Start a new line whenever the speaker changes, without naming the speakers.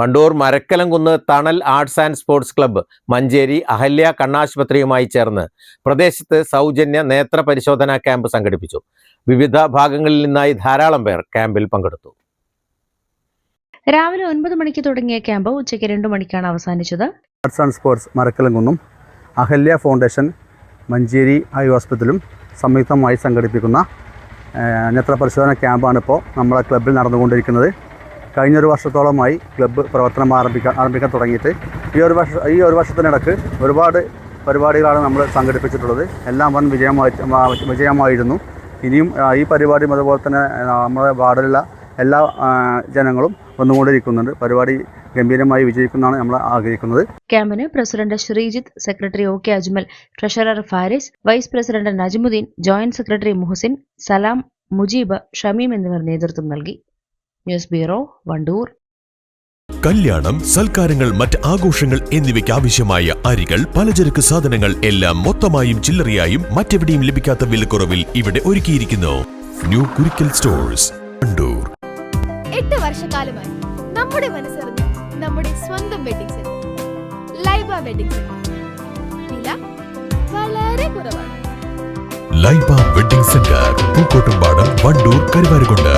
Wandoor Marakkalamkunnu Thanal arts and sports club Manjeri Ahalya കണ്ണാശുപത്രിയുമായി ചേർന്ന് പ്രദേശത്ത് സൗജന്യ നേത്ര പരിശോധനാ ക്യാമ്പ് സംഘടിപ്പിച്ചു. വിവിധ ഭാഗങ്ങളിൽ നിന്നായി ധാരാളം പേർ ക്യാമ്പിൽ പങ്കെടുത്തു.
രാവിലെ ഒൻപത് മണിക്ക് തുടങ്ങിയ ക്യാമ്പ് ഉച്ചയ്ക്ക് രണ്ടു മണിക്കാണ് അവസാനിച്ചത്.
ആർട്സ് ആൻഡ് സ്പോർട്സ് മരക്കലംകുന്നും അഹല്യ ഫൗണ്ടേഷൻ മഞ്ചേരി ഐ ഹോസ്പിറ്റലും സംയുക്തമായി സംഘടിപ്പിക്കുന്ന നേത്ര പരിശോധന ക്യാമ്പാണ് ഇപ്പോൾ നമ്മുടെ ക്ലബ്ബിൽ നടന്നുകൊണ്ടിരിക്കുന്നത്. കഴിഞ്ഞൊരു വർഷത്തോളമായി ക്ലബ്ബ് പ്രവർത്തനം ആരംഭിക്കാൻ ആരംഭിക്കാൻ തുടങ്ങിയിട്ട്. ഈ ഒരു വർഷ ഈ ഒരു വർഷത്തിനിടക്ക് ഒരുപാട് പരിപാടികളാണ് നമ്മൾ സംഘടിപ്പിച്ചിട്ടുള്ളത്. എല്ലാം വൻ വിജയമായി വിജയമായിരുന്നു. ഇനിയും ഈ പരിപാടിയും അതുപോലെ തന്നെ നമ്മുടെ വാർഡിലുള്ള എല്ലാ ജനങ്ങളും വന്നുകൊണ്ടിരിക്കുന്നുണ്ട്. പരിപാടി ഗംഭീരമായി വിജയിക്കുന്നതാണ് നമ്മൾ ആഗ്രഹിക്കുന്നത്.
ക്യാമ്പിന് president Sreejith secretary O K Ajmal treasurer Faris vice president Najmuddin joint secretary Muhsin Salam Mujeeb Shameem എന്നിവർ നേതൃത്വം നൽകി. News bureau Wandoor.
കല്യാണം സൽക്കാരങ്ങൾ മറ്റ് ആഘോഷങ്ങൾ എന്നിവയ്ക്ക് ആവശ്യമായ അരികൾ പലചരക്ക് സാധനങ്ങൾ എല്ലാം മൊത്തമായും ചില്ലറയായും മറ്റെവിടെയും ലഭിക്കാത്ത വിലക്കുറവിൽ ഇവിടെ ഒരുക്കിയിരിക്കുന്നു. New Kurikkal stores Wandoor.
എട്ട് വർഷക്കാലമായി നമ്മുടെ മനസ്സറിഞ്ഞ് നമ്മുടെ സ്വന്തം wedding centre Laiba wedding centre വില വളരെ കുറവാണ്.
Laiba wedding centre Pookkottumpadam Wandoor Karuvarakundu.